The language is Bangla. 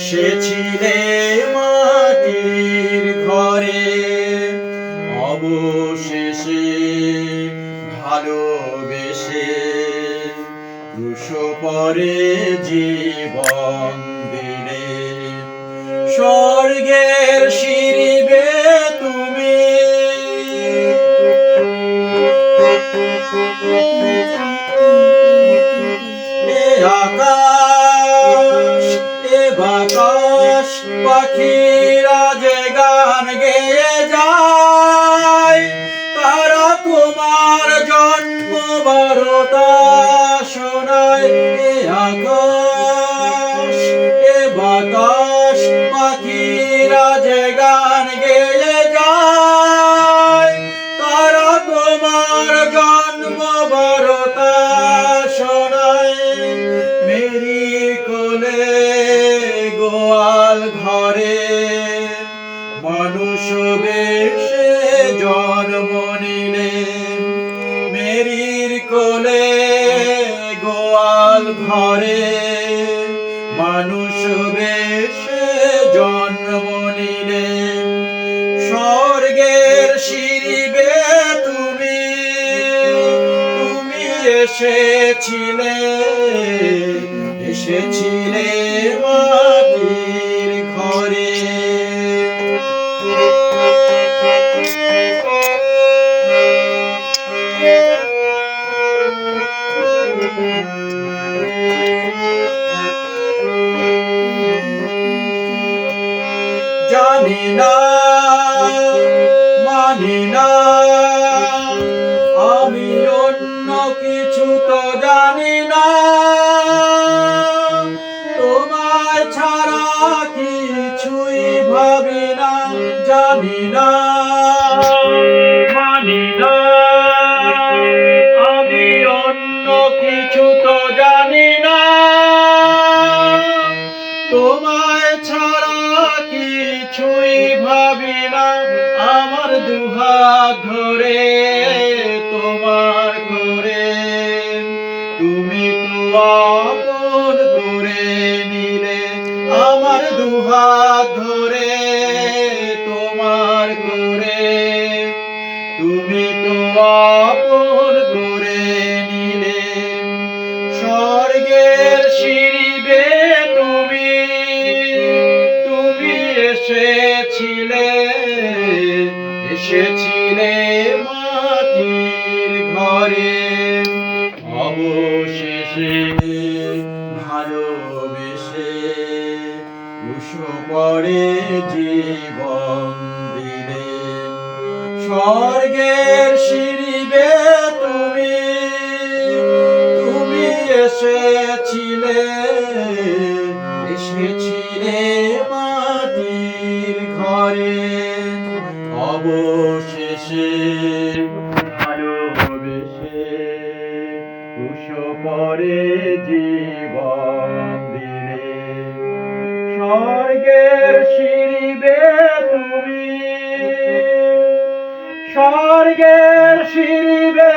এসেছিলে মাটির ঘরে। অবশেষে ভালোবেসে দুশো পরে জীবন দিলে। স্বর্গের সিঁড়িবে বাতাস পাখিরা যে গান গেয়ে যায় তারা তোমার জন্ম বারতা শোনায়। এ গোয়াল ঘরে মানুষ বেশে জন্ম নিলে। মেরির কোলে গোয়াল ঘরে মানুষ বেশে জন্ম নিলে। স্বর্গের সিঁড়িবে তুমি তুমি এসেছিলে এসেছিলে জানি না, মানি না, আমি অন্য কিছু তো জানি না। তোমায় ছাড়া কিছুই ভাবি না, জানি না। ঘরে অবশেষে ভালোবেসে উষো পরে জীবন দিলে। স্বর্গের সিঁড়িবে তুমি তুমি এসেছিলে এসেছিলে মাটির ঘরে। অবশেষে পরে জীবন দিলে। স্বর্গের সিঁড়িবে তুমি। স্বর্গের সিঁড়িবে